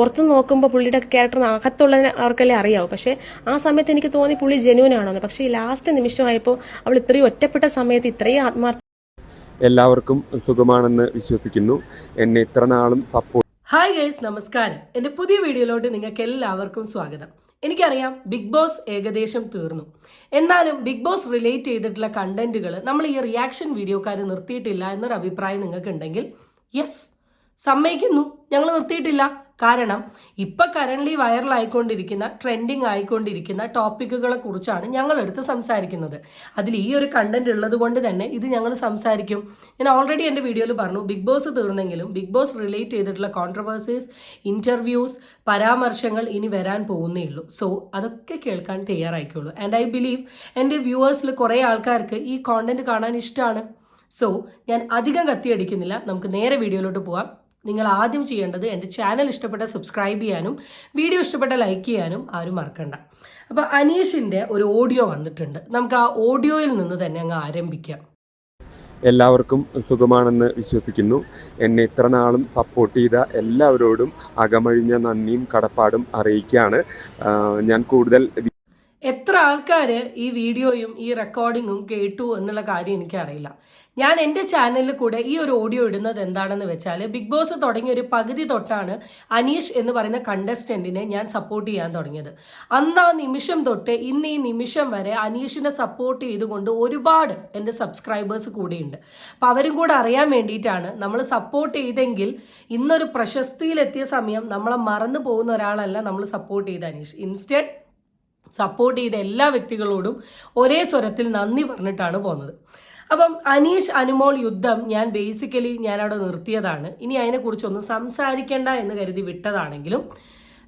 പുറത്ത് നോക്കുമ്പോൾ പുള്ളിയുടെ ക്യാരക്ടർ അകത്തുള്ളതിന് അവർക്കല്ലേ അറിയാവൂ. പക്ഷേ ആ സമയത്ത് എനിക്ക് തോന്നി പുള്ളി ജെന്യൂൻ ആണോന്ന് പക്ഷേ ഈ ലാസ്റ്റ് നിമിഷമായപ്പോൾ അവൾ ഇത്രയും ഒറ്റപ്പെട്ട സമയത്ത് ഇത്രയും ആത്മാർത്ഥ എല്ലാവർക്കും സുഖമാണെന്ന് വിശ്വസിക്കുന്നു. എന്നെ ഇത്ര നാളും സപ്പോർട്ട് ഹായ് ഗൈസ് നമസ്കാരം. എന്റെ പുതിയ വീഡിയോയിലോട്ട് നിങ്ങൾക്ക് എല്ലാവർക്കും സ്വാഗതം. എനിക്കറിയാം ബിഗ് ബോസ് ഏകദേശം തീർന്നു. എന്നാലും ബിഗ് ബോസ് റിലേറ്റ് ചെയ്തിട്ടുള്ള കണ്ടന്റുകൾ നമ്മൾ ഈ റിയാക്ഷൻ വീഡിയോക്കാർ നിർത്തിയിട്ടില്ല എന്നൊരു അഭിപ്രായം നിങ്ങൾക്കുണ്ടെങ്കിൽ യെസ് സമ്മതിക്കുന്നു. ഞങ്ങൾ നിർത്തിയിട്ടില്ല. കാരണം ഇപ്പൊ കറന്റ് വൈറൽ ആയിക്കൊണ്ടിരിക്കുന്ന ട്രെൻഡിങ് ആയിക്കൊണ്ടിരിക്കുന്ന ടോപ്പിക്കുകളെ കുറിച്ചാണ് ഞങ്ങൾ എടുത്ത് സംസാരിക്കുന്നത്. അതിൽ ഈ ഒരു കണ്ടന്റ് ഉള്ളത് കൊണ്ട് തന്നെ ഇത് ഞങ്ങൾ സംസാരിക്കും. ഞാൻ ഓൾറെഡി എന്റെ വീഡിയോയിൽ പറഞ്ഞു ബിഗ് ബോസ് തീർന്നെങ്കിലും ബിഗ് ബോസ് റിലേറ്റ് ചെയ്തിട്ടുള്ള കോൺട്രവേഴ്സീസ് ഇന്റർവ്യൂസ് പരാമർശങ്ങൾ ഇനി വരാൻ പോകുന്നേ ഉള്ളൂ. സോ അതൊക്കെ കേൾക്കാൻ തയ്യാറായിക്കോളൂ. ആൻഡ് ഐ ബിലീവ് എന്റെ വ്യൂവേഴ്സിൽ കുറേ ആൾക്കാർക്ക് ഈ കോണ്ടന്റ് കാണാൻ ഇഷ്ടമാണ് സോ ഞാൻ അധികം കത്തിയടിക്കുന്നില്ല നമുക്ക് നേരെ വീഡിയോയിലോട്ട് പോവാം. നിങ്ങൾ ആദ്യം ചെയ്യേണ്ടത് എന്റെ ചാനൽ ഇഷ്ടപ്പെട്ട സബ്സ്ക്രൈബ് ചെയ്യാനും വീഡിയോ ഇഷ്ടപ്പെട്ട ലൈക്ക് ചെയ്യാനും ആരും മറക്കണ്ട. അപ്പോൾ അനീഷിന്റെ ഒരു ഓഡിയോ വന്നിട്ടുണ്ട്. നമുക്ക് ആ ഓഡിയോയിൽ നിന്ന് തന്നെ അങ്ങ് ആരംഭിക്കാം. എല്ലാവർക്കും സുഖമാണെന്ന് വിശ്വസിക്കുന്നു. എന്നെ ഇത്ര നാളും സപ്പോർട്ട് ചെയ്ത എല്ലാവരോടും അകമഴിഞ്ഞ നന്ദിയും കടപ്പാടും അറിയിക്കുകയാണ്. ഞാൻ കൂടുതൽ എത്ര ആൾക്കാർ ഈ വീഡിയോയും ഈ റെക്കോർഡിങ്ങും കേട്ടു എന്നുള്ള കാര്യം എനിക്കറിയില്ല. ഞാൻ എന്റെ ചാനലിൽ കൂടെ ഈ ഒരു ഓഡിയോ ഇടുന്നത് എന്താണെന്ന് വെച്ചാൽ ബിഗ് ബോസ് തുടങ്ങിയ ഒരു പകുതി തൊട്ടാണ് അനീഷ് എന്ന് പറയുന്ന കണ്ടസ്റ്റന്റിനെ ഞാൻ സപ്പോർട്ട് ചെയ്യാൻ തുടങ്ങിയത്. അന്ന് ആ നിമിഷം തൊട്ട് ഇന്ന് ഈ നിമിഷം വരെ അനീഷിനെ സപ്പോർട്ട് ചെയ്തുകൊണ്ട് ഒരുപാട് എന്റെ സബ്സ്ക്രൈബേഴ്സ് കൂടിയുണ്ട്. അപ്പം അവരും കൂടെ അറിയാൻ വേണ്ടിയിട്ടാണ് നമ്മൾ സപ്പോർട്ട് ചെയ്തെങ്കിൽ ഇന്നൊരു പ്രശസ്തിയിലെത്തിയ സമയം നമ്മളെ മറന്നു പോകുന്ന ഒരാളല്ല നമ്മൾ സപ്പോർട്ട് ചെയ്ത അനീഷ്. ഇൻസ്റ്റഡ് സപ്പോർട്ട് ചെയ്ത എല്ലാ വ്യക്തികളോടും ഒരേ സ്വരത്തിൽ നന്ദി പറഞ്ഞിട്ടാണ് പോകുന്നത്. അപ്പം അനീഷ് അനുമോൾ യുദ്ധം ഞാൻ ബേസിക്കലി ഞാൻ ഞാനവിടെ നിർത്തിയതാണ്. ഇനി അതിനെക്കുറിച്ചൊന്നും സംസാരിക്കേണ്ട എന്ന് കരുതി വിട്ടതാണെങ്കിലും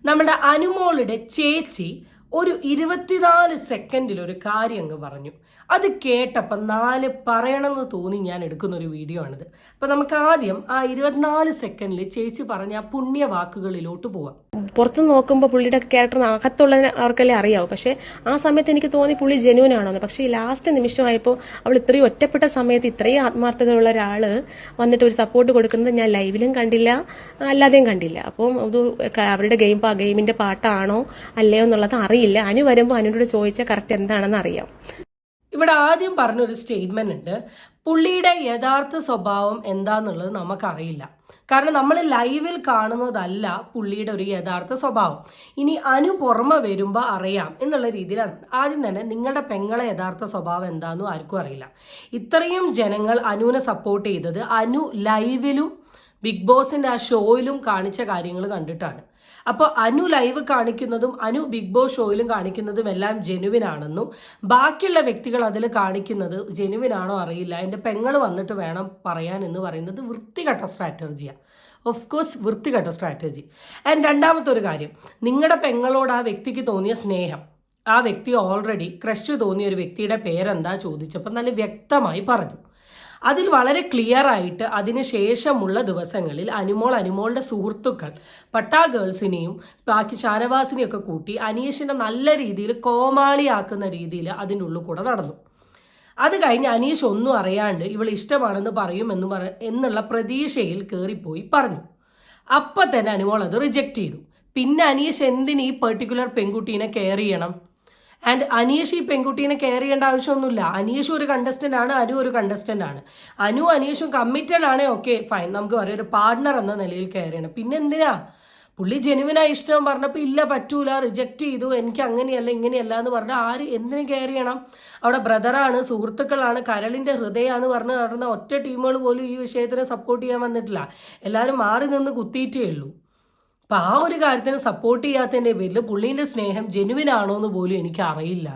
നമ്മുടെ അനുമോളുടെ ചേച്ചി ഒരു ഇരുപത്തിനാല് സെക്കൻഡിൽ ഒരു കാര്യം അങ്ങ് പറഞ്ഞു. അത് കേട്ടപ്പോൾ നാല് പറയണമെന്ന് തോന്നി ഞാൻ എടുക്കുന്ന ഒരു വീഡിയോ ആണിത്. അപ്പോൾ നമുക്ക് ആദ്യം ആ ഇരുപത്തിനാല് സെക്കൻഡിൽ ചേച്ചി പറഞ്ഞ ആ പുണ്യ വാക്കുകളിലോട്ട് പോവാം. പുറത്ത് നോക്കുമ്പോൾ പുള്ളിയുടെ ക്യാരക്ടർ അകത്തുള്ളതിന് അവർക്കല്ലേ അറിയാവും. പക്ഷേ ആ സമയത്ത് എനിക്ക് തോന്നി പുള്ളി ആണോന്ന്. പക്ഷേ ഈ ലാസ്റ്റ് നിമിഷമായപ്പോൾ അവൾ ഇത്രയും ഒറ്റപ്പെട്ട സമയത്ത് ഇത്രയും ആത്മാർത്ഥതയുള്ള ഒരാൾ വന്നിട്ട് ഒരു സപ്പോർട്ട് കൊടുക്കുന്നത് ഞാൻ ലൈവിലും കണ്ടില്ല അല്ലാതെയും കണ്ടില്ല. അപ്പം അത് അവരുടെ ഗെയിം ഗെയിമിന്റെ പാട്ടാണോ അല്ലയോ എന്നുള്ളത് അറിയില്ല. അനു വരുമ്പോൾ അനുവിനോട് ചോദിച്ചാൽ കറക്റ്റ് എന്താണെന്ന് അറിയാം. ഇവിടെ ആദ്യം പറഞ്ഞൊരു സ്റ്റേറ്റ്മെന്റ് ഉണ്ട്. പുള്ളിയുടെ യഥാർത്ഥ സ്വഭാവം എന്താന്നുള്ളത് നമുക്കറിയില്ല. കാരണം നമ്മൾ ലൈവിൽ കാണുന്നതല്ല പുള്ളിയുടെ ഒരു യഥാർത്ഥ സ്വഭാവം. ഇനി അനു പുറമെ വരുമ്പോൾ അറിയാം എന്നുള്ള രീതിയിലാണ്. ആദ്യം തന്നെ നിങ്ങളുടെ പെങ്ങളെ യഥാർത്ഥ സ്വഭാവം എന്താണെന്നും ആർക്കും അറിയില്ല. ഇത്രയും ജനങ്ങൾ അനുവിനെ സപ്പോർട്ട് ചെയ്തത് അനു ലൈവിലും ബിഗ് ബോസിന്റെ ആ ഷോയിലും കാണിച്ച കാര്യങ്ങൾ കണ്ടിട്ടാണ്. അപ്പോൾ അനു ലൈവ് കാണിക്കുന്നതും അനു ബിഗ് ബോസ് ഷോയിലും കാണിക്കുന്നതും എല്ലാം ജെനുവിൻ ആണെന്നും ബാക്കിയുള്ള വ്യക്തികൾ അതിൽ കാണിക്കുന്നത് ജെനുവിൻ ആണോ അറിയില്ല. എന്റെ പെങ്ങൾ വന്നിട്ട് വേണം പറയാൻ എന്ന് പറയുന്നത് വൃത്തികെട്ട സ്ട്രാറ്റജിയാണ് ഓഫ് കോഴ്സ് വൃത്തികെട്ട സ്ട്രാറ്റജി ആൻഡ് രണ്ടാമത്തെ ഒരു കാര്യം നിങ്ങളുടെ പെങ്ങളോട് ആ വ്യക്തിക്ക് തോന്നിയ സ്നേഹം. ആ വ്യക്തി ഓൾറെഡി ക്രഷ് തോന്നിയ ഒരു വ്യക്തിയുടെ പേരെന്താ ചോദിച്ചപ്പോൾ നല്ല വ്യക്തമായി പറഞ്ഞു. അതിൽ വളരെ ക്ലിയർ ആയിട്ട് അതിന് ശേഷമുള്ള ദിവസങ്ങളിൽ അനുമോൾ അനുമോളുടെ സുഹൃത്തുക്കൾ പട്ടാ ഗേൾസിനെയും ബാക്കി ഷാനവാസിനെയും ഒക്കെ കൂട്ടി അനീഷിനെ നല്ല രീതിയിൽ കോമാളിയാക്കുന്ന രീതിയിൽ അതിന്റെ ഉള്ളിൽ കൂടെ നടന്നു. അത് കഴിഞ്ഞ് അനീഷ് ഒന്നും അറിയാണ്ട് ഇവൾ ഇഷ്ടമാണെന്ന് പറയുമെന്ന് പറ എന്നുള്ള പ്രതീക്ഷയിൽ കയറിപ്പോയി പറഞ്ഞു. അപ്പം തന്നെ അനുമോൾ അത് റിജക്റ്റ് ചെയ്തു. പിന്നെ അനീഷ് എന്തിന് ഈ പെർട്ടിക്കുലർ പെൺകുട്ടീനെ കെയർ ചെയ്യണം? ആൻഡ് അനീഷ് ഈ പെൺകുട്ടീനെ കെയർ ചെയ്യേണ്ട ആവശ്യമൊന്നുമില്ല. അനീഷ് ഒരു കണ്ടസ്റ്റന്റ് ആണ് അനു ഒരു കണ്ടസ്റ്റന്റ് ആണ്. അനു അനീഷും കമ്മിറ്റഡ് ആണേ ഓക്കെ ഫൈൻ നമുക്ക് പറയാം ഒരു പാർട്ണർ എന്ന നിലയിൽ കെയർ ചെയ്യണം. പിന്നെ എന്തിനാ? പുള്ളി ജെനുവിനായി ഇഷ്ടം പറഞ്ഞപ്പോൾ ഇല്ല പറ്റൂല റിജക്റ്റ് ചെയ്തു എനിക്ക് അങ്ങനെയല്ല ഇങ്ങനെയല്ല എന്ന് പറഞ്ഞാൽ ആര് എന്തിനു കെയർ ചെയ്യണം. അവിടെ ബ്രദറാണ് സുഹൃത്തുക്കളാണ് കരളിന്റെ ഹൃദയമാണെന്ന് പറഞ്ഞ് നടന്ന ഒറ്റ ടീമുകൾ പോലും ഈ വിഷയത്തിനെ സപ്പോർട്ട് ചെയ്യാൻ വന്നിട്ടില്ല. എല്ലാവരും മാറി നിന്ന് കുത്തിയിട്ടേ ഉള്ളൂ. അപ്പം ആ ഒരു കാര്യത്തിന് സപ്പോർട്ട് ചെയ്യാത്തതിന്റെ പേരിൽ പുള്ളീന്റെ സ്നേഹം ജെനുവിൻ ആണോ എന്ന് പോലും എനിക്ക് അറിയില്ല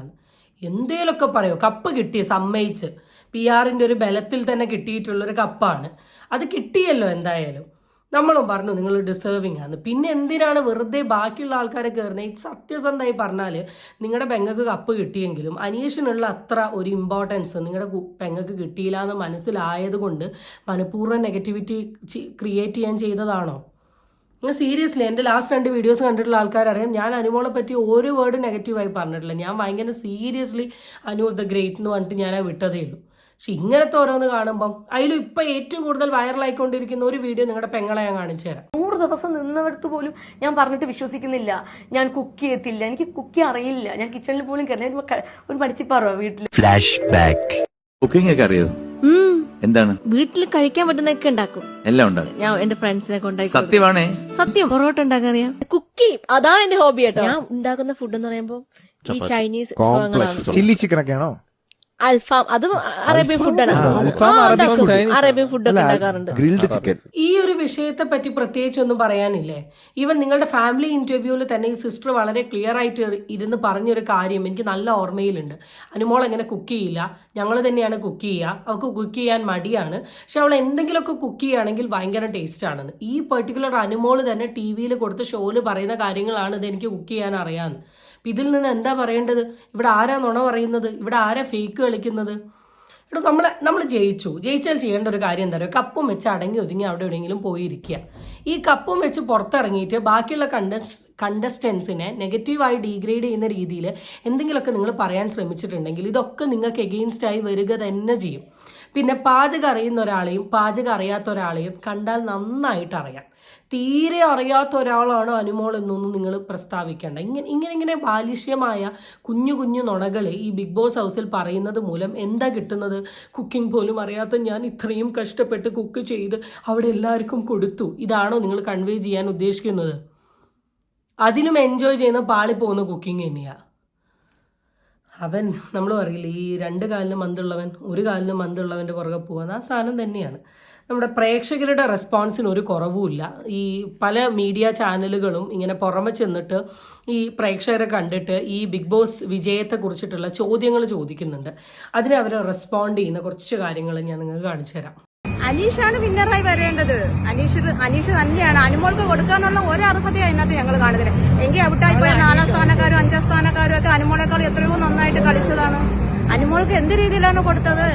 എന്തേലൊക്കെ പറയോ. കപ്പ് കിട്ടി സമ്മതിച്ച്. പി ആറിന്റെ ഒരു ബലത്തിൽ തന്നെ കിട്ടിയിട്ടുള്ളൊരു കപ്പാണ് അത് കിട്ടിയല്ലോ എന്തായാലും. നമ്മളും പറഞ്ഞു നിങ്ങൾ ഡിസേർവിങ് ആണ് പിന്നെ എന്തിനാണ് വെറുതെ ബാക്കിയുള്ള ആൾക്കാരെ കയറുന്നത് സത്യസന്ധമായി പറഞ്ഞാൽ നിങ്ങളുടെ പെങ്ങൾക്ക് കപ്പ് കിട്ടിയെങ്കിലും അനീഷിനുള്ള അത്ര ഒരു ഇമ്പോർട്ടൻസ് നിങ്ങളുടെ പെങ്ങൾക്ക് കിട്ടിയില്ല എന്ന് മനസ്സിലായത് കൊണ്ട് മനഃപൂർവം നെഗറ്റിവിറ്റി ക്രിയേറ്റ് ചെയ്യാൻ ചെയ്തതാണോ? സീരിയസ്ലി എന്റെ ലാസ്റ്റ് രണ്ട് വീഡിയോസ് കണ്ടിട്ടുള്ള ആൾക്കാരറിയാം ഞാൻ അനുമോളെ പറ്റി ഒരു വേർഡ് നെഗറ്റീവായി പറഞ്ഞിട്ടില്ല. ഞാൻ ഭയങ്കര സീരിയസ്ലി അനുസ് ദ ഗ്രേറ്റ് എന്ന് പറഞ്ഞിട്ട് ഞാൻ ആ വിട്ടതേ ഉള്ളൂ. പക്ഷെ ഇങ്ങനത്തെ ഓരോന്ന് കാണുമ്പം അതിലും ഇപ്പം ഏറ്റവും കൂടുതൽ വൈറലായിക്കൊണ്ടിരിക്കുന്ന ഒരു വീഡിയോ നിങ്ങളുടെ പെങ്ങളെ ഞാൻ കാണിച്ചു തരാം. നൂറ് ദിവസം നിന്നവർക്ക് പോലും ഞാൻ പറഞ്ഞിട്ട് വിശ്വസിക്കുന്നില്ല. ഞാൻ കുക്ക് ചെയ്യത്തില്ല. എനിക്ക് കുക്ക് അറിയില്ല. ഞാൻ കിച്ചണിൽ പോലും കയറില്ല ഒരു പഠിച്ചിപ്പാറോ വീട്ടിൽ ഫ്ലാഷ് ബാക്ക് കുക്കിംഗ് ഒക്കെ അറിയോ? എന്താണ്? വീട്ടിൽ കഴിക്കാൻ പറ്റുന്നൊക്കെ ഉണ്ടാക്കും. എല്ലാം ഉണ്ടാകും ഞാൻ എന്റെ ഫ്രണ്ട്സിനെ കൊണ്ടായി സത്യമാണേ? സത്യം. പൊറോട്ട ഉണ്ടാക്കാൻ അറിയാം. കുക്ക് ചെയ്യും അതാണ് എന്റെ ഹോബി കേട്ടോ. ഞാൻ ഉണ്ടാക്കുന്ന ഫുഡ് എന്ന് പറയുമ്പോൾ ഈ ചൈനീസ് ചില്ലി ചിക്കൻ ഒക്കെയാണോ? അൽഫാം അതും അറേബ്യൻ ഫുഡാണ്. Arabian food. ഒക്കെ ഉണ്ടാക്കാറുണ്ട്. Grilled chicken. ഈ ഒരു വിഷയത്തെ പറ്റി പ്രത്യേകിച്ച് ഒന്നും പറയാനില്ലേ? ഇവൻ നിങ്ങളുടെ ഫാമിലി ഇന്റർവ്യൂവിൽ തന്നെ ഈ സിസ്റ്റർ വളരെ ക്ലിയർ ആയിട്ട് ഇരു- ഇരുന്ന് പറഞ്ഞൊരു കാര്യം എനിക്ക് നല്ല ഓർമ്മയിലുണ്ട്. അനുമോൾ എങ്ങനെ കുക്ക് ചെയ്യില്ല. ഞങ്ങൾ തന്നെയാണ് കുക്ക് ചെയ്യുക. അവൾക്ക് കുക്ക് ചെയ്യാൻ മടിയാണ്. പക്ഷെ അവൾ എന്തെങ്കിലുമൊക്കെ കുക്ക് ചെയ്യുകയാണെങ്കിൽ ഭയങ്കര ടേസ്റ്റ് ആണെന്ന് ഈ പെർട്ടിക്കുലർ അനുമോൾ തന്നെ ടി വിയിൽ കൊടുത്ത് ഷോയിൽ പറയുന്ന കാര്യങ്ങളാണ് ഇത് എനിക്ക് കുക്ക് ചെയ്യാൻ അറിയാമെന്ന് ഇതിൽ നിന്ന് എന്താ പറയേണ്ടത്? ഇവിടെ ആരാ നുണ പറയുന്നത്? ഇവിടെ ആരാ ഫേക്ക് കളിക്കുന്നത്? എടോ നമ്മളെ നമ്മൾ ജയിച്ചു. ജയിച്ചാൽ ചെയ്യേണ്ട ഒരു കാര്യം എന്താ പറയുക കപ്പും വെച്ച് അടങ്ങി ഒതുങ്ങി അവിടെ എവിടെയെങ്കിലും പോയിരിക്കുക. ഈ കപ്പും വെച്ച് പുറത്തിറങ്ങിയിട്ട് ബാക്കിയുള്ള കണ്ടസ് കണ്ടസ്റ്റൻസിനെ നെഗറ്റീവായി ഡീഗ്രേഡ് ചെയ്യുന്ന രീതിയിൽ എന്തെങ്കിലുമൊക്കെ നിങ്ങൾ പറയാൻ ശ്രമിച്ചിട്ടുണ്ടെങ്കിൽ ഇതൊക്കെ നിങ്ങൾക്ക് എഗെയിൻസ്റ്റായി വരിക തന്നെ ചെയ്യും. പിന്നെ പാചകം അറിയുന്ന ഒരാളെയും പാചകം അറിയാത്ത ഒരാളെയും കണ്ടാൽ നന്നായിട്ട് അറിയാം. തീരെ അറിയാത്ത ഒരാളാണ് അനുമോൾ എന്നൊന്നും നിങ്ങൾ പ്രസ്താവിക്കേണ്ട. ഇങ്ങനെ ഇങ്ങനെ ഇങ്ങനെ ബാലിഷ്യമായ കുഞ്ഞു കുഞ്ഞു നുണകൾ ഈ ബിഗ് ബോസ് ഹൗസിൽ പറയുന്നത് മൂലം എന്താ കിട്ടുന്നത്? കുക്കിംഗ് പോലും അറിയാത്ത ഞാൻ ഇത്രയും കഷ്ടപ്പെട്ട് കുക്ക് ചെയ്ത് അവിടെ എല്ലാവർക്കും കൊടുത്തു. ഇതാണോ നിങ്ങൾ കൺവേ ചെയ്യാൻ ഉദ്ദേശിക്കുന്നത്? അതിലും എൻജോയ് ചെയ്യുന്ന പാളി പോകുന്ന കുക്കിംഗ് തന്നെയാണ് അവൻ നമ്മൾ പറയില്ല ഈ രണ്ട് കാലിന് മന്തുള്ളവൻ ഒരു കാലിന് മന്തുള്ളവന്റെ പുറകെ പോകുന്ന ആ സാധനം തന്നെയാണ്. നമ്മുടെ പ്രേക്ഷകരുടെ റെസ്പോൺസിന് ഒരു കുറവുമില്ല. ഈ പല മീഡിയ ചാനലുകളും ഇങ്ങനെ പുറമെ ചെന്നിട്ട് ഈ പ്രേക്ഷകരെ കണ്ടിട്ട് ഈ ബിഗ് ബോസ് വിജയത്തെക്കുറിച്ചിട്ടുള്ള ചോദ്യങ്ങൾ ചോദിക്കുന്നുണ്ട്. അതിനെ അവർ റെസ്പോണ്ട് ചെയ്യുന്ന കുറച്ച് കാര്യങ്ങൾ ഞാൻ നിങ്ങൾക്ക് കാണിച്ചു തരാം. അനീഷാണ് വിന്നറായി വരേണ്ടത്. അനീഷ് അനീഷ് തന്നെയാണ്. അനുമോൾക്ക് കൊടുക്കാന്നുള്ള ഒരു അർഹതയാണ് അതിനകത്ത് ഞങ്ങൾ കാണുന്നത്. എങ്കിൽ ഔട്ടായി പോയ നാലാം സ്ഥാനക്കാരും അഞ്ചാം സ്ഥാനക്കാരും ഒക്കെ അനുമോളെക്കാൾ എത്രയോ നന്നായിട്ട് കളിച്ചതാണ്. അനുമോൾക്ക് എന്ത് രീതിയിലാണ് കൊടുത്തത്?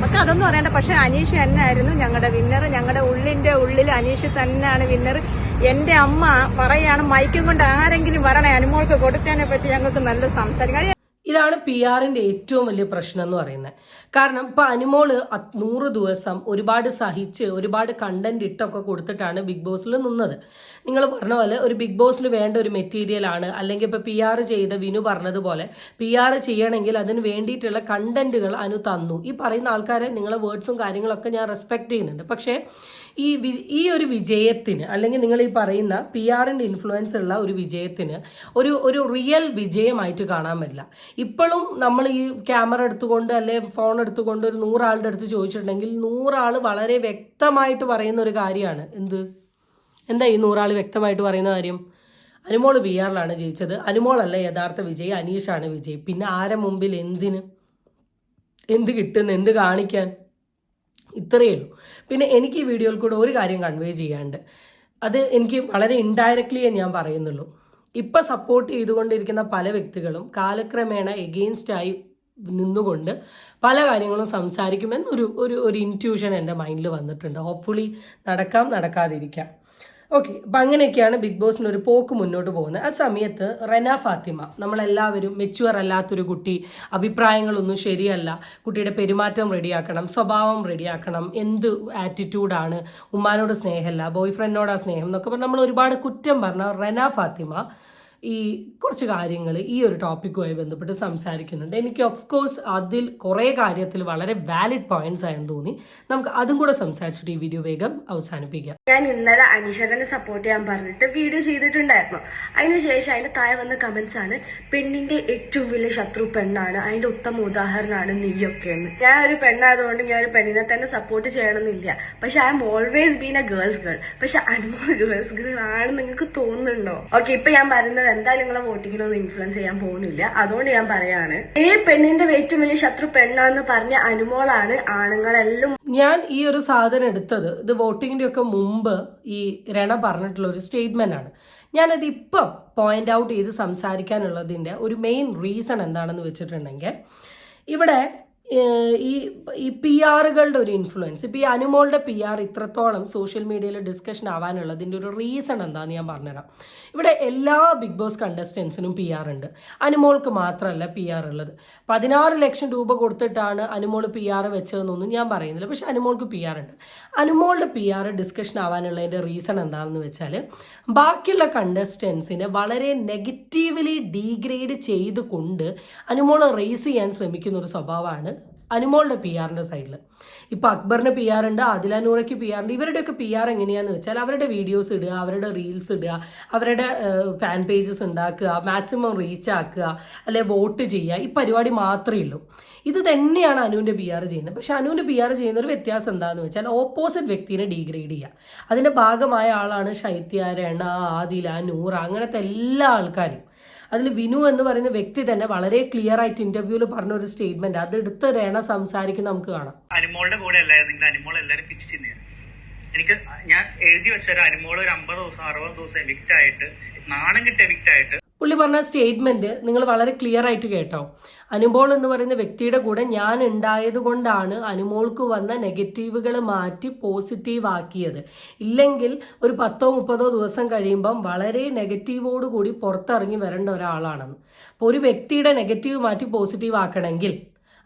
നമുക്ക് അതൊന്നും അറിയണ്ട. പക്ഷെ അനീഷ് തന്നെയായിരുന്നു ഞങ്ങളുടെ വിന്നർ ഞങ്ങളുടെ ഉള്ളിന്റെ ഉള്ളിൽ അനീഷ് തന്നെയാണ് വിന്നർ എന്റെ അമ്മ പറയാണ് മൈക്കും കൊണ്ട് ആരെങ്കിലും വരണേ? അനുമോൾക്ക് കൊടുത്തതിനെ പറ്റി ഞങ്ങൾക്ക് നല്ല സംസാരിക്കാം ഇതാണ് പി ആറിന്റെ ഏറ്റവും വലിയ പ്രശ്നം എന്ന് പറയുന്നത്. കാരണം ഇപ്പൊ അനുമോൾ നൂറ് ദിവസം ഒരുപാട് സഹിച്ച് ഒരുപാട് കണ്ടന്റ് ഇട്ടൊക്കെ കൊടുത്തിട്ടാണ് ബിഗ് ബോസിൽ നിന്നത്. നിങ്ങൾ പറഞ്ഞ പോലെ ഒരു ബിഗ് ബോസിൽ വേണ്ട ഒരു മെറ്റീരിയൽ ആണ്. അല്ലെങ്കിൽ ഇപ്പൊ പി ആർ ചെയ്ത വിനു പറഞ്ഞതുപോലെ പി ആർ ചെയ്യണമെങ്കിൽ അതിന് വേണ്ടിയിട്ടുള്ള കണ്ടന്റുകൾ അനു തന്നു. ഈ പറയുന്ന ആൾക്കാരെ നിങ്ങളെ വേർഡ്സും കാര്യങ്ങളൊക്കെ ഞാൻ റെസ്പെക്ട് ചെയ്യുന്നുണ്ട്. പക്ഷേ ഈ ഈ ഒരു വിജയത്തിന് അല്ലെങ്കിൽ നിങ്ങൾ ഈ പറയുന്ന പി ആറിന്റെ ഇൻഫ്ലുവൻസ് ഉള്ള ഒരു വിജയത്തിന് ഒരു ഒരു റിയൽ വിജയമായിട്ട് കാണാൻ പറ്റില്ല. ഇപ്പോഴും നമ്മൾ ഈ ക്യാമറ എടുത്തുകൊണ്ട് അല്ലെ ഫോൺ എടുത്തുകൊണ്ട് ഒരു നൂറാളുടെ അടുത്ത് ചോദിച്ചിട്ടുണ്ടെങ്കിൽ നൂറാൾ വളരെ വ്യക്തമായിട്ട് പറയുന്ന ഒരു കാര്യമാണ്. എന്ത്? എന്താ ഈ നൂറാൾ വ്യക്തമായിട്ട് പറയുന്ന കാര്യം? അനുമോൾ ബി ആറിലാണ് ജയിച്ചത്. അനുമോളല്ല യഥാർത്ഥ വിജയ് അനീഷാണ് വിജയ്. പിന്നെ ആരെ മുമ്പിൽ എന്തിന്? എന്ത് കിട്ടുന്നു? എന്ത് കാണിക്കാൻ? ഇത്രയേ ഉള്ളൂ. പിന്നെ എനിക്ക് ഈ വീഡിയോയിൽ കൂടെ ഒരു കാര്യം കൺവേ ചെയ്യാണ്ട് അത് എനിക്ക് വളരെ ഇൻഡയറക്ട്ലിയേ ഞാൻ പറയുന്നുള്ളൂ. ഇപ്പം സപ്പോർട്ട് ചെയ്തുകൊണ്ടിരിക്കുന്ന പല വ്യക്തികളും കാലക്രമേണ എഗെയിൻസ്റ്റായി നിന്നുകൊണ്ട് പല കാര്യങ്ങളും സംസാരിക്കുമെന്നൊരു ഒരു ഒരു ഇന്റ്യൂഷൻ എന്റെ മൈൻഡിൽ വന്നിട്ടുണ്ട്. ഹോപ്പ്ഫുള്ളി നടക്കാം നടക്കാതിരിക്കാം. ഓക്കെ അപ്പം അങ്ങനെയൊക്കെയാണ് ബിഗ് ബോസിന് ഒരു പോക്ക് മുന്നോട്ട് പോകുന്നത്. ആ സമയത്ത് റെന ഫാത്തിമ നമ്മളെല്ലാവരും മെച്യൂർ അല്ലാത്തൊരു കുട്ടി അഭിപ്രായങ്ങളൊന്നും ശരിയല്ല. കുട്ടിയുടെ പെരുമാറ്റം റെഡിയാക്കണം സ്വഭാവം റെഡിയാക്കണം എന്ത് ആറ്റിറ്റ്യൂഡാണ് ഉമ്മാനോട് സ്നേഹമല്ല ബോയ് ഫ്രണ്ടിനോടാ സ്നേഹം എന്നൊക്കെ നമ്മൾ ഒരുപാട് കുറ്റം പറഞ്ഞ റെന ഫാത്തിമ ഈ കുറച്ച് കാര്യങ്ങൾ ഈ ഒരു ടോപ്പിക്കുമായി ബന്ധപ്പെട്ട് സംസാരിക്കുന്നുണ്ട്. എനിക്ക് ഓഫ് കോഴ്സ് അതിൽ കുറേ കാര്യത്തിൽ വളരെ വാലിഡ് പോയിന്റ്സ് ആയെന്ന് തോന്നി. നമുക്ക് അതും കൂടെ സംസാരിച്ചിട്ട് ഈ വീഡിയോ വേഗം അവസാനിപ്പിക്കാം. ഞാൻ ഇന്നലെ അനീഷകനെ സപ്പോർട്ട് ചെയ്യാൻ പറഞ്ഞിട്ട് വീഡിയോ ചെയ്തിട്ടുണ്ടായിരുന്നു. അതിനുശേഷം അതിന്റെ താഴെ വന്ന കമന്റ്സ് ആണ് പെണ്ണിന്റെ ഏറ്റവും വലിയ ശത്രു പെണ്ണാണ്. അതിന്റെ ഉത്തമ ഉദാഹരണമാണ് നീയൊക്കെ എന്ന് ഞാൻ ഒരു പെണ്ണായതുകൊണ്ട് ഞാൻ ഒരു പെണ്ണിനെ തന്നെ സപ്പോർട്ട് ചെയ്യണമെന്നില്ല. പക്ഷെ I am always been a girls girl പക്ഷെ അനുമോൾ ഗേൾസ് ഗേൾ ആണെന്ന് നിങ്ങൾക്ക് തോന്നുന്നുണ്ടോ? ഓക്കെ ഇപ്പൊ ഞാൻ പറയുന്നത് എന്തായാലും നിങ്ങളെ വോട്ടിങ്ങിനൊന്നും ഇൻഫ്ലുവൻസ് ചെയ്യാൻ പോകുന്നില്ല. അതുകൊണ്ട് ഞാൻ പറയാണ് ഏ പെണ്ണിന്റെ ഏറ്റവും വലിയ ശത്രു പെണ്ണാന്ന് പറഞ്ഞ അനുമോളാണ് ആണുങ്ങളെല്ലാം. ഞാൻ ഈ ഒരു സാധനം എടുത്തത് ഇത് വോട്ടിങ്ങിന്റെ ഒക്കെ മുമ്പ് ഈ രണ പറഞ്ഞിട്ടുള്ള ഒരു സ്റ്റേറ്റ്മെന്റ് ആണ്. ഞാനത് ഇപ്പം പോയിന്റ് ഔട്ട് ചെയ്ത് സംസാരിക്കാനുള്ളതിന്റെ ഒരു മെയിൻ റീസൺ എന്താണെന്ന് വെച്ചിട്ടുണ്ടെങ്കിൽ ഇവിടെ ഈ ഈ പി ആറുകളുടെ ഒരു ഇൻഫ്ലുവൻസ് ഇപ്പോൾ ഈ അനുമോളുടെ പി ആർ ഇത്രത്തോളം സോഷ്യൽ മീഡിയയിൽ ഡിസ്കഷൻ ആവാനുള്ളതിന്റെ ഒരു റീസൺ എന്താണെന്ന് ഞാൻ പറഞ്ഞുതരാം. ഇവിടെ എല്ലാ ബിഗ് ബോസ് കണ്ടസ്റ്റൻസിനും പി ആർ ഉണ്ട്. അനുമോൾക്ക് മാത്രമല്ല പി ആർ ഉള്ളത്. പതിനാറ് ലക്ഷം രൂപ കൊടുത്തിട്ടാണ് അനുമോൾ പി ആർ വെച്ചതെന്നൊന്നും ഞാൻ പറയുന്നില്ല. പക്ഷെ അനുമോൾക്ക് പി ആർ ഉണ്ട്. അനുമോളുടെ പി ആർ ഡിസ്കഷൻ ആവാനുള്ളതിന്റെ റീസൺ എന്താണെന്ന് വെച്ചാൽ ബാക്കിയുള്ള കണ്ടസ്റ്റൻസിനെ വളരെ നെഗറ്റീവ്ലി ഡീഗ്രേഡ് ചെയ്തുകൊണ്ട് അനുമോൾ റേസ് ചെയ്യാൻ ശ്രമിക്കുന്ന ഒരു സ്വഭാവമാണ് അനുമോളുടെ പി ആറിന്റെ സൈഡിൽ ഇപ്പോൾ അക്ബറിന് പി ആർ ഉണ്ട് ആദിലാനൂറയ്ക്ക് പി ആർ ഉണ്ട്. ഇവരുടെയൊക്കെ പി ആർ എങ്ങനെയാന്ന് വെച്ചാൽ അവരുടെ വീഡിയോസ് ഇടുക അവരുടെ റീൽസ് ഇടുക അവരുടെ ഫാൻ പേജസ് ഉണ്ടാക്കുക മാക്സിമം റീച്ച് ആക്കുക അല്ലെ വോട്ട് ചെയ്യുക ഈ പരിപാടി മാത്രമേ ഉള്ളൂ. ഇത് തന്നെയാണ് അനുവിന്റെ പി ആർ ചെയ്യുന്നത്. പക്ഷെ അനുവിന്റെ പി ആർ ചെയ്യുന്ന ഒരു വ്യത്യാസം എന്താണെന്ന് വെച്ചാൽ ഓപ്പോസിറ്റ് വ്യക്തിനെ ഡീഗ്രേഡ് ചെയ്യുക. അതിന്റെ ഭാഗമായ ആളാണ് ശൈത്യ രണ ആദില നൂറ അങ്ങനത്തെ എല്ലാ ആൾക്കാരും. അതിൽ വിനു എന്ന് പറയുന്ന വ്യക്തി തന്നെ വളരെ ക്ലിയർ ആയിട്ട് ഇന്റർവ്യൂവിൽ പറഞ്ഞ ഒരു സ്റ്റേറ്റ്മെന്റ് അത് എടുത്ത് രേണ സംസാരിക്കുന്ന നമുക്ക് കാണാം. അനുമോളുടെ കൂടെ എല്ലാവരും എനിക്ക് ഞാൻ എഴുതി വെച്ച ഒരു അനുമോൾ ഒരു അമ്പത് ദിവസം അറുപത് ദിവസം എവിക്റ്റ് ആയിട്ട് നാണം കിട്ടിയ എവിക്റ്റ് ആയിട്ട് പുള്ളി പറഞ്ഞ സ്റ്റേറ്റ്മെന്റ് നിങ്ങൾ വളരെ ക്ലിയർ ആയിട്ട് കേട്ടോ. അനുമോൾ എന്ന് പറയുന്ന വ്യക്തിയുടെ കൂടെ ഞാൻ ഉണ്ടായത് കൊണ്ടാണ് അനുമോൾക്ക് വന്ന നെഗറ്റീവുകൾ മാറ്റി പോസിറ്റീവ് ആക്കിയത്. ഇല്ലെങ്കിൽ ഒരു പത്തോ മുപ്പതോ ദിവസം കഴിയുമ്പം വളരെ നെഗറ്റീവോടുകൂടി പുറത്തിറങ്ങി വരേണ്ട ഒരാളാണെന്ന്. അപ്പോൾ ഒരു വ്യക്തിയുടെ നെഗറ്റീവ് മാറ്റി പോസിറ്റീവ് ആക്കണമെങ്കിൽ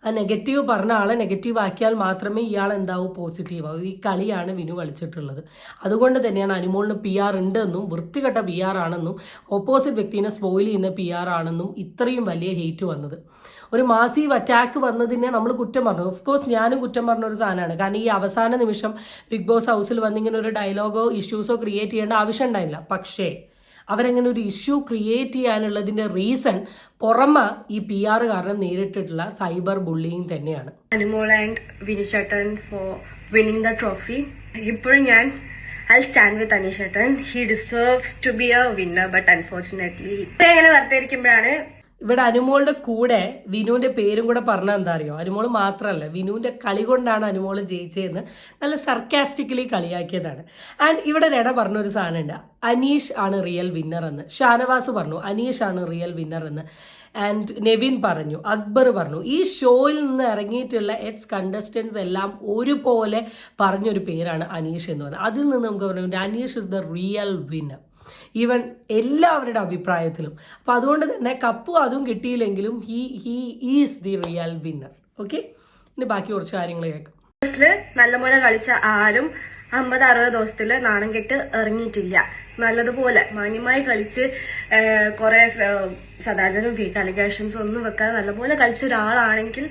ആ നെഗറ്റീവ് പറഞ്ഞ ആളെ നെഗറ്റീവ് ആക്കിയാൽ മാത്രമേ ഇയാൾ എന്താവൂ പോസിറ്റീവ് ആവൂ. ഈ കളിയാണ് വിനു കളിച്ചിട്ടുള്ളത്. അതുകൊണ്ട് തന്നെയാണ് അനുമോളിന് പി ആർ ഉണ്ട് എന്നും വൃത്തികെട്ട പി ആർ ആണെന്നും ഓപ്പോസിറ്റ് വ്യക്തിനെ സ്പോയിൽ ചെയ്യുന്ന പി ആർ ആണെന്നും ഇത്രയും വലിയ ഹെയ്റ്റ് വന്നത്. ഒരു മാസീവ് അറ്റാക്ക് വന്നതിനെ നമ്മൾ കുറ്റം പറഞ്ഞു. ഓഫ് കോഴ്സ് ഞാനും കുറ്റം പറഞ്ഞ ഒരു സാധനമാണ്. കാരണം ഈ അവസാന നിമിഷം ബിഗ് ബോസ് ഹൗസിൽ വന്നിങ്ങനെ ഒരു ഡയലോഗോ ഇഷ്യൂസോ ക്രിയേറ്റ് ചെയ്യേണ്ട ആവശ്യം ഉണ്ടായില്ല. പക്ഷേ അവരങ്ങനെ ഒരു ഇഷ്യൂ ക്രിയേറ്റ് ചെയ്യാനുള്ളതിന്റെ റീസൺ പുറമ ഈ പി ആർ കാരണം നേരിട്ടിട്ടുള്ള സൈബർ ബുള്ളിങ് തന്നെയാണ്. അനുമോൾ ആൻഡ് വിനിഷട്ടൻ ഫോർ വിന്നിംഗ് ദ ട്രോഫി ഇപ്പോഴും ഞാൻ I stand with അനീഷേട്ടൻ he deserves to be a winner but unfortunately ഇങ്ങനെ വെറുതെ ഇരിക്കുമ്പോഴാണ് ഇവിടെ അനുമോളുടെ കൂടെ വിനുവിന്റെ പേരും കൂടെ പറഞ്ഞാൽ എന്താ അറിയോ? അനുമോൾ മാത്രമല്ല വിനുവിന്റെ കളി കൊണ്ടാണ് അനുമോൾ ജയിച്ചതെന്ന് നല്ല സർക്കാസ്റ്റിക്കലി കളിയാക്കിയതാണ്. ആൻഡ് ഇവിടെ രട പറഞ്ഞൊരു സാധനമുണ്ട്. അനീഷ് ആണ് റിയൽ വിന്നർ എന്ന്. ഷാനവാസ് പറഞ്ഞു അനീഷ് ആണ് റിയൽ വിന്നർ എന്ന്. ആൻഡ് നെവിൻ പറഞ്ഞു അക്ബർ പറഞ്ഞു ഈ ഷോയിൽ നിന്ന് ഇറങ്ങിയിട്ടുള്ള എക്സ് കണ്ടസ്റ്റൻസ് എല്ലാം ഒരുപോലെ പറഞ്ഞൊരു പേരാണ് അനീഷ് എന്ന് പറയുന്നത് അതിൽ നിന്ന് നമുക്ക് പറഞ്ഞു Anish is the real winner even എല്ലാവരുടെ അഭിപ്രായത്തിലും. അപ്പോൾ അതുകൊണ്ട് തന്നെ കപ്പും അതും കിട്ടിയില്ലെങ്കിലും he he is the real winner okay ഇനി ബാക്കി കുറച്ച് കാര്യങ്ങൾ കേൾക്കാം. നല്ലപോലെ കളിച്ച ആരും അമ്പത് അറുപത് ദിവസത്തിൽ നാണം കെട്ട് ഇറങ്ങിയിട്ടില്ല. നല്ലതുപോലെ മാന്യമായി കളിച്ച് കുറേ സദാചാരം ഫേക്ക് അലിഗേഷൻസ് ഒന്നും വെക്കാതെ നല്ലപോലെ കളിച്ച ഒരാളാണെങ്കിൽ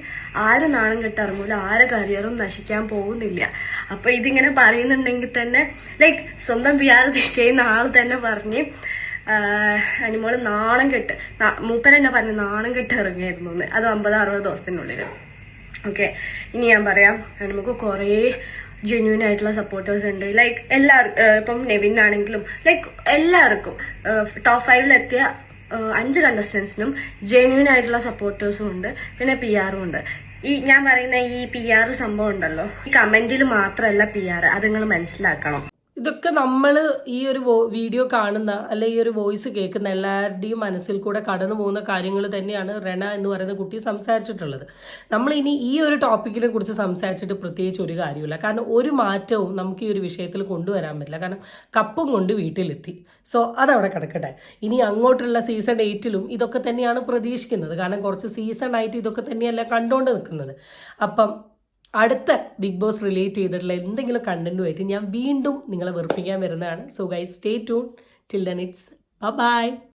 ആരും നാണം കെട്ട് ഇറങ്ങൂല ആരെ കരിയറും നശിക്കാൻ പോകുന്നില്ല. അപ്പൊ ഇതിങ്ങനെ പറയുന്നുണ്ടെങ്കിൽ തന്നെ ലൈക്ക് സ്വന്തം പി ആർ ചെയ്യുന്ന ആൾ തന്നെ പറഞ്ഞ് അനുമോൾ നാണം കെട്ട് മൂപ്പൻ എന്നെ പറഞ്ഞ് നാണം കെട്ട് ഇറങ്ങിയായിരുന്നു അത് അമ്പത് അറുപത് ദിവസത്തിനുള്ളിൽ ഓക്കെ ഇനി ഞാൻ പറയാം. നമുക്ക് കുറേ ജെന്യൂൻ ആയിട്ടുള്ള സപ്പോർട്ടേഴ്സ് ഉണ്ട്. ലൈക്ക് എല്ലാവർക്കും ഇപ്പം നെവിൻ ആണെങ്കിലും ലൈക്ക് എല്ലാവർക്കും ടോപ്പ് ഫൈവിലെത്തിയ അഞ്ച് കണ്ടസ്റ്റൻസിനും ജെന്യൂൻ ആയിട്ടുള്ള സപ്പോർട്ടേഴ്സും ഉണ്ട്. പിന്നെ പി ആറും ഉണ്ട്. ഈ ഞാൻ പറയുന്ന ഈ പി ആർ സംഭവം ഉണ്ടല്ലോ. ഈ കമന്റിൽ മാത്രമല്ല പി ആർ അത് നിങ്ങൾ മനസ്സിലാക്കണം. ഇതൊക്കെ നമ്മൾ ഈ ഒരു വീഡിയോ കാണുന്ന അല്ലെ ഈ ഒരു വോയിസ് കേൾക്കുന്ന എല്ലാവരുടെയും മനസ്സിൽ കൂടെ കടന്നു പോകുന്ന കാര്യങ്ങൾ തന്നെയാണ് റെണ എന്ന് പറയുന്ന കുട്ടി സംസാരിച്ചിട്ടുള്ളത്. നമ്മൾ ഇനി ഈ ഒരു ടോപ്പിക്കിനെ കുറിച്ച് സംസാരിച്ചിട്ട് പ്രത്യേകിച്ച് ഒരു കാര്യമില്ല കാരണം ഒരു മാറ്റവും നമുക്ക് ഈ ഒരു വിഷയത്തിൽ കൊണ്ടുവരാൻ പറ്റില്ല. കാരണം കപ്പും കൊണ്ട് വീട്ടിലെത്തി. സോ അതവിടെ കിടക്കട്ടെ. ഇനി അങ്ങോട്ടുള്ള സീസൺ എയ്റ്റിലും ഇതൊക്കെ തന്നെയാണ് പ്രതീക്ഷിക്കുന്നത്. കാരണം കുറച്ച് സീസൺ ആയിട്ട് ഇതൊക്കെ തന്നെയല്ല കണ്ടുകൊണ്ട് നിൽക്കുന്നത്. അപ്പം അടുത്ത ബിഗ് ബോസ് റിലേറ്റ് ചെയ്തിട്ടുള്ള എന്തെങ്കിലും കണ്ടന്റുമായിട്ട് ഞാൻ വീണ്ടും നിങ്ങളെ വെറുപ്പിക്കാൻ വരുന്നതാണ്. So guys stay tune till then it's bye